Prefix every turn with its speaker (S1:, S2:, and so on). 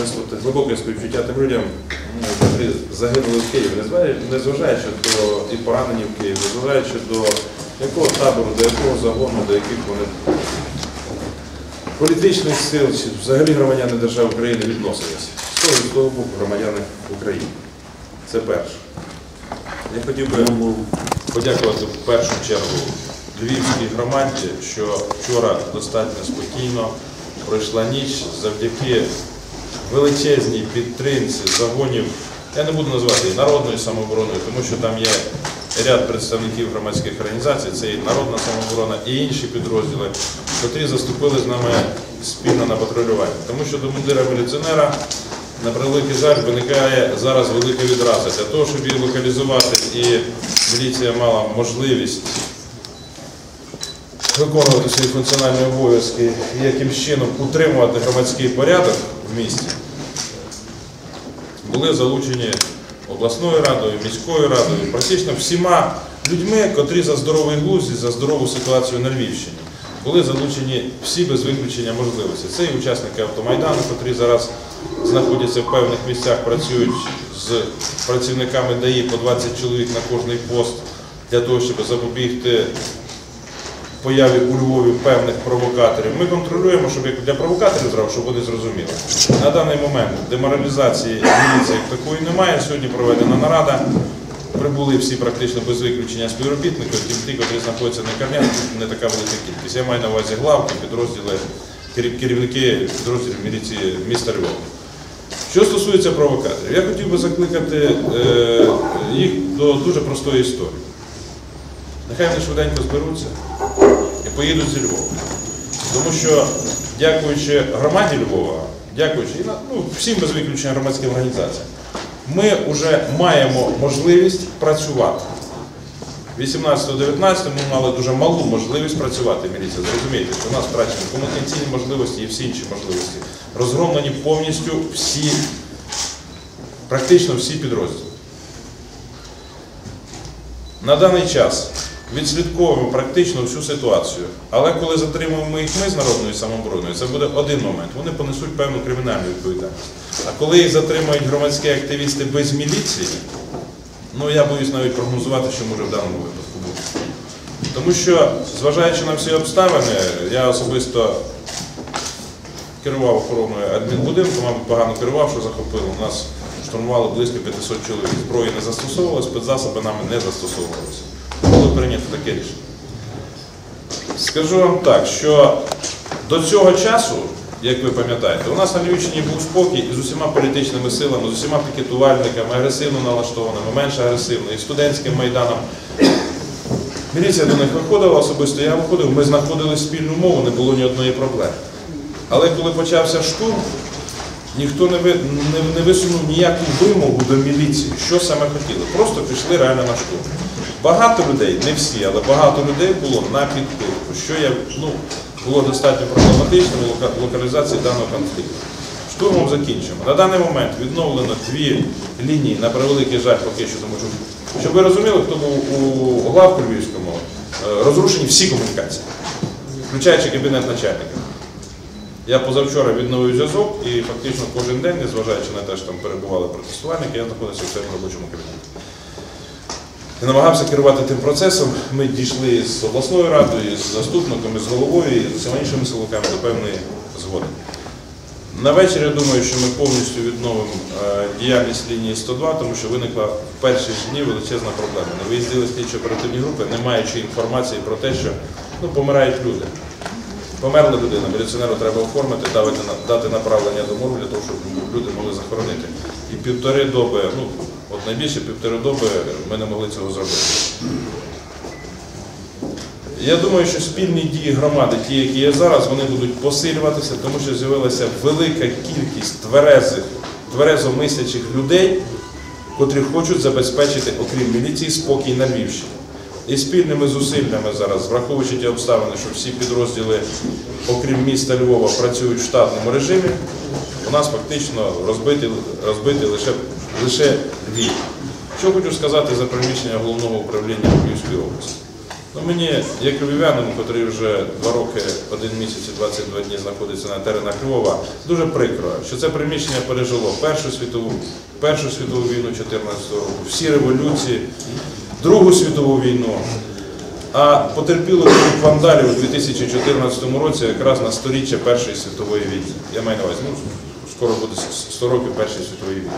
S1: висловити глибоке співчуття тим людям, ну, котрі загинули в Києві, незважаючи- до і поранені в Києві, незважаючи до якого табору, до якого загону, до яких вони політичних сил, чи взагалі громадяни держави України відносилися. З того з того боку громадяни України. Це перше. Я хотів би подякувати в першу чергу Львівській громаді, що вчора достатньо спокійно пройшла ніч завдяки величезній підтримці загонів, я не буду називати її народною самообороною, тому що там є ряд представників громадських організацій, це і народна самооборона, і інші підрозділи, котрі заступили з нами спільно на патрулювання. Тому що до мундира міліціонера на превеликий жаль, виникає зараз велика відраза. Для того, щоб її локалізувати і міліція мала можливість виконувати свої функціональні обов'язки і якимсь чином утримувати громадський порядок в місті, були залучені обласною радою, міською радою, практично всіма людьми, котрі за здоровий глузд і за здорову ситуацію на Львівщині. Були залучені всі без виключення можливості. Це і учасники автомайдану, котрі зараз знаходяться в певних місцях, працюють з працівниками ДАІ по 20 чоловік на кожний пост для того, щоб запобігти появі у Львові певних провокаторів. Ми контролюємо, щоб для провокаторів зразу, щоб вони зрозуміли. На даний момент деморалізації міліції як такої немає. Сьогодні проведена нарада. Прибули всі практично без виключення співробітники, тим ті, які знаходяться на карнях, не така велика кількість. Я маю на увазі главки, підрозділи, керівники підрозділів міліції міста Львова. Що стосується провокаторів, я хотів би закликати е, їх до дуже простої історії. Нехай вони швиденько зберуться поїдуть зі Львова. Тому що, дякуючи громаді Львова, дякуючи ну, всім без виключення громадським організаціям, ми вже маємо можливість працювати. 18-19 ми мали дуже малу можливість працювати міліція. Зрозумійте, що у нас втрачені комунікаційні можливості і всі інші можливості. Розгромлені повністю всі, практично всі підрозділи. На даний час відслідковуємо практично всю ситуацію, але коли затримуємо їх ми з народною самообороною, це буде один момент. Вони понесуть певну кримінальну відповідальність. А коли їх затримують громадські активісти без міліції, ну я боюсь навіть прогнозувати, що може в даному випадку бути. Тому що, зважаючи на всі обставини, я особисто керував охороною адмінбудинку, мабуть, погано керував, що захопили. У нас штурмували близько 500 чоловік. Зброї не застосовувалось, спецзасоби нами не застосовувалися. Було прийнято таке рішення. Скажу вам так, що до цього часу, як ви пам'ятаєте, у нас на Львівщині був спокій і з усіма політичними силами, з усіма пікетувальниками, агресивно налаштованими, менш агресивно, і студентським майданом. Міліція до них виходила особисто, я виходив, ми знаходили спільну мову, не було ні одної проблеми. Але коли почався штурм, ніхто не, не, висунув ніяку вимогу до міліції, що саме хотіли. Просто пішли реально на штурм. Багато людей, не всі, але багато людей було на підпитку, що я, ну, було достатньо проблематично в локалізації даного конфлікту. Штурмом закінчимо. На даний момент відновлено дві лінії, на превеликий жаль поки що, тому що, щоб ви розуміли, хто був у главку Львівському, е, розрушені всі комунікації, включаючи кабінет начальника. Я позавчора відновив зв'язок і фактично кожен день, незважаючи на те, що там перебували протестувальники, я знаходився в своєму робочому кабінеті. І намагався керувати тим процесом. Ми дійшли з обласною радою, з заступником, з головою і з усіма іншими силовиками до певної згоди. На вечір я думаю, що ми повністю відновимо е, діяльність лінії 102, тому що виникла в перші дні величезна проблема. Не виїздили слідчі оперативні групи, не маючи інформації про те, що ну, помирають люди. Померла людина, міліціонеру треба оформити, дати, направлення до моргу для того, щоб люди могли захоронити. І півтори доби, ну от найбільше півтори доби ми не могли цього зробити. Я думаю, що спільні дії громади, ті, які є зараз, вони будуть посилюватися, тому що з'явилася велика кількість тверезих, тверезо мислячих людей, котрі хочуть забезпечити, окрім міліції, спокій на Львівщині. І спільними зусиллями зараз, враховуючи ті обставини, що всі підрозділи, окрім міста Львова, працюють в штатному режимі, у нас фактично розбиті, розбиті лише, лише Львів. Що хочу сказати за приміщення головного управління Львівської області. Ну, мені, як львів'янину, який вже 2 роки, 1 місяць і 22 дні знаходиться на теренах Львова, дуже прикро, що це приміщення пережило Першу світову, Першу світову війну 14 року, всі революції, Другу світову війну. А потерпіло вандалів у 2014 році якраз на сторіччя Першої світової війни. Я маю на увазі, ну, скоро буде 100 років Першої світової війни.